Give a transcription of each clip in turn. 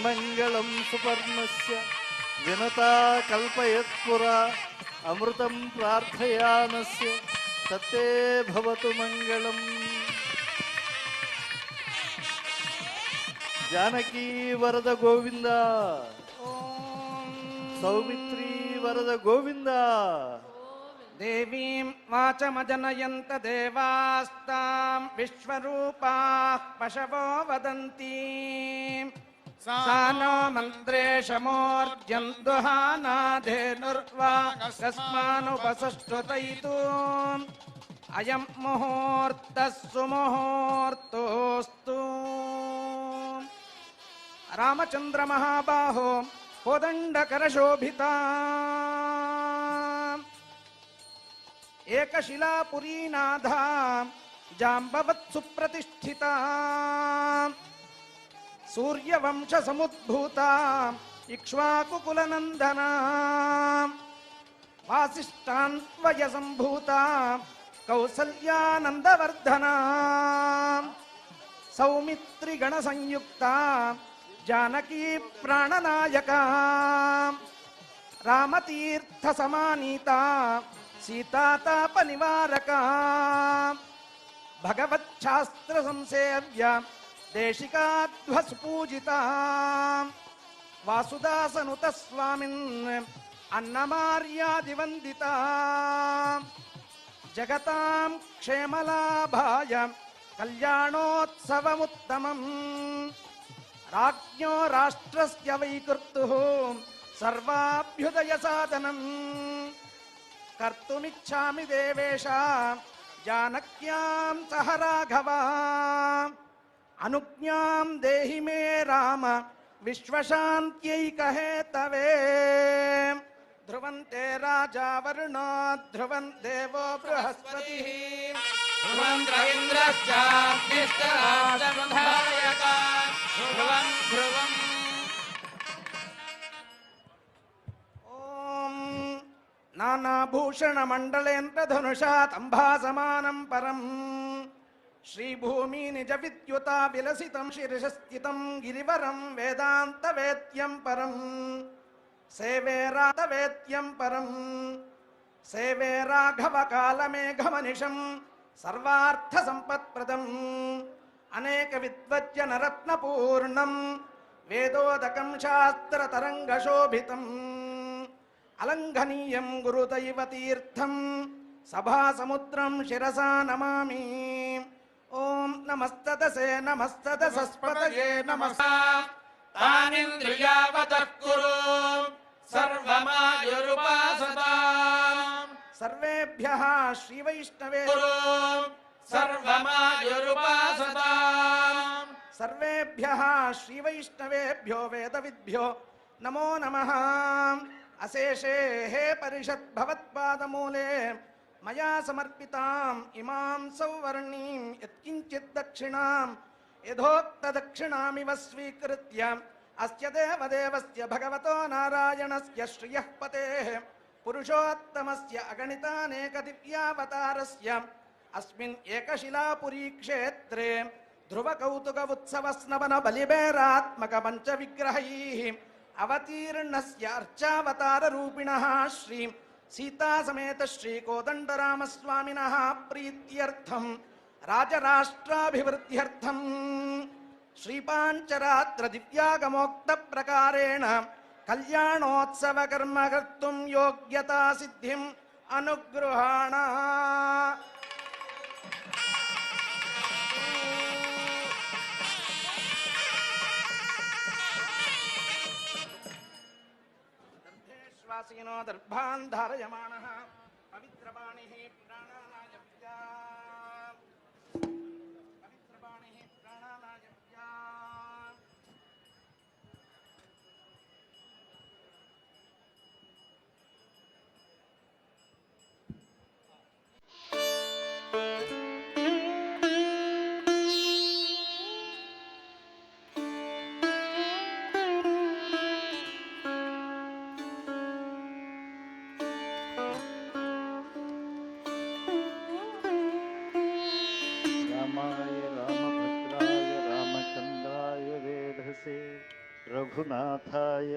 तन्मङ्गलं सुपर्मस्य विनता कल्पयत्पुरा अमृतं प्रार्थयानस्य तत्ते भवतु मङ्गलम् ಜಾನಕಿ ವರದ ಗೋವಿಂದ ಸೌಮಿತ್ರಿ ವರದ ಗೋವಿಂದ ದೇವೀಂ ವಾಚಮಜನಯಂತ ದೇವಾಸ್ತಾಂ ವಿಶ್ವರೂಪಾ ಪಶವೋ ವದಂತಿ मन्त्रे शमोऽहानाधेऽनुर्वा यस्मानुपसुष्टयितु अयम् मुहूर्त सु मुहूर्तोऽस्तु रामचन्द्र महाबाहो होदण्डकरशोभिता एकशिलापुरी సూర్యవంశ సముద్భూత ఇక్ష్వాకుకులనందన. వాసిష్టాన్వయ సంభూత కౌసల్యానందవర్ధన. సౌమిత్రిగణ సంయుక్త జానకీ ప్రాణనాయక రామతీర్థ సమానీత సీతాతాప నివారక భగవచ్ఛాస్త్ర సంసేవ్య देशिकाध्वस्पूजिता वासुदासनुत स्वामी अन्नमार्यादिवन्दिता जगतां क्षेमलाभाय कल्याणोत्सवमुत्तमम्। राज्ञो राष्ट्रस्य वैकर्तुः सर्वाभ्युदयसाधनम्। कर्तुमिच्छामि देवेश, जानक्यां सह राघवा। अनुज्ञां देहि मे राम, विश्वशान्त्यै कहे तवे। ध्रुवन्ते राजा वरुणो ध्रुवं देवो बृहस्पतिः। ध्रुवन् रवीन्द्रश्चाग्निश्चायक ध्रुवन् ध्रुवम् नानाभूषणमण्डलेन्द्रधनुषा, तम्भासमानं परम्। శ్రీభూమి నిజ విద్యుత విలసితం శిరసస్థితం గిరివరం వేదాంత వేదాంతవేద్యం పరం. సేవేరాత రాతవేద్యం పరం. సేవే రాఘవ కాలమేఘమనిషం సర్వార్థ సంపత్ప్రదం అనేక విద్వజ్జన రత్నపూర్ణం వేదోదకం శాస్త్రతరంగశోభితం. అలంఘనీయం గురుదైవ తీర్థం సభాసముద్రం శిరసా నమామి. ओम नमस्तदसे नमस्तदसस्पदये तानिन्द्रियावतः कुरु। सर्वमायुरुपासदा सर्वेभ्यः श्रीवैष्णवे। सर्वमायुरुपासदा सर्वेभ्यः श्रीवैष्णवेभ्यो वेदविद्भ्यो। नमो नमः। अशेषे हे परिषद्भवत्पादमूले। मया समर्पिताम् इमां सौवर्णीं यत्किञ्चित् दक्षिणां यथोक्तदक्षिणामिव स्वीकृत्य अस्य देवदेवस्य भगवतो नारायणस्य श्रियः पतेः, पुरुषोत्तमस्य अगणितानेकदिव्यावतारस्य, अस्मिन् बलिबेरात्मक ध्रुवकौतुक उत्सवस्नवन अवतीर्ण अवतीर्णस्य अर्चावताररूपिणः श्री సీతాసమేత శ్రీకోదండరామస్వామిన ప్రీత్యర్థం రాజరాష్ట్రాభివృద్ధ్యర్థం. శ్రీపాంచరాత్ర దివ్యాగమోక్త ప్రకారేణ కళ్యాణోత్సవ కర్మ కర్తుం యోగ్యతా సిద్ధిం అనుగృహాణ. దర్భాన్ ధారయమాణ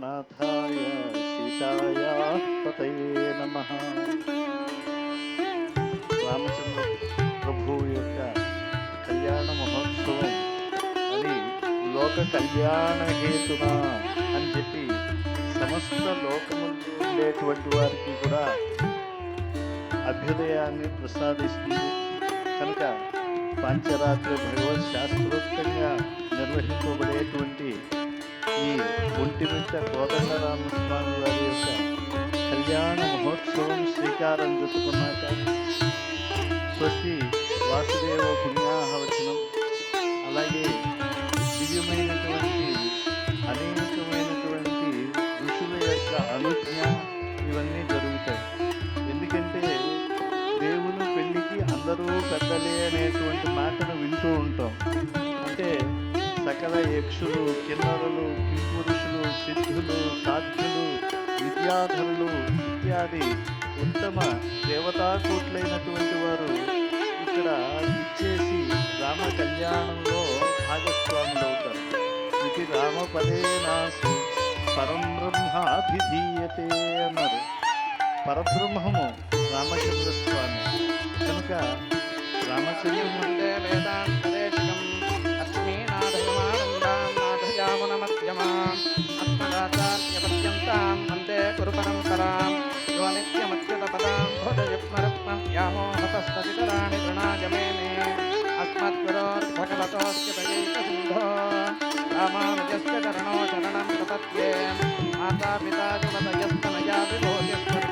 నాథాయ నాథాయ సీతాయ పతయే నమ. రామచంద్ర ప్రభు యొక్క కళ్యాణ మహోత్సవం అది లోక కళ్యాణ హేతున అని చెప్పి సమస్త లోకములు ఉండేటువంటి వారికి కూడా అభ్యుదయాన్ని ప్రసాదిస్తుంది. కనుక పంచరాత్రి భగవత్ శాస్త్రోక్తంగా నిర్వహింపబడేటువంటి ఒంటిమిట్ట కోదండరామస్వామి వారి యొక్క కళ్యాణ మహోత్సవం శ్రీకారం చుట్టుకున్నాక స్వస్తి వాసుదేవ పుణ్యాహవచనం అలాగే దివ్యమైనటువంటి అనేకమైనటువంటి ఋషుల యొక్క అనుజ్ఞ ఇవన్నీ జరుగుతాయి. ఎందుకంటే దేవుని పెళ్ళికి అందరూ పెద్దలే అనేటువంటి మాటను వింటూ ఉంటాం. కదా యక్షులు కిన్నరులు కింపురుషులు సిద్ధులు సాధ్యులు విద్యాధరులు ఇత్యాది ఉత్తమ దేవతాకూట్లైనటువంటి వారు ఇక్కడ ఇచ్చేసి రామ కళ్యాణంలో భాగస్వాములు అవుతారు. ఇది రామపదేనాసు పరం బ్రహ్మాభిధీయతే అన్నారు. పరబ్రహ్మము రామచంద్ర స్వామి కనుక రామచంద్రుని అంటే వేదాంతదేశికం గురు పరంపరాం యో నిత్యమచ్యుతపదాం భోజయుగ్మరుక్మం వ్యామోహతస్తదితరాణి తృణాయ మేనే అస్మద్గురోర్భగవతోస్య దయైకసింధో రామానుజస్య చరణో శరణం ప్రపద్యే. మాతాపితా యువతయస్తనయా విభూతిస్వర్పుణ్యదేవ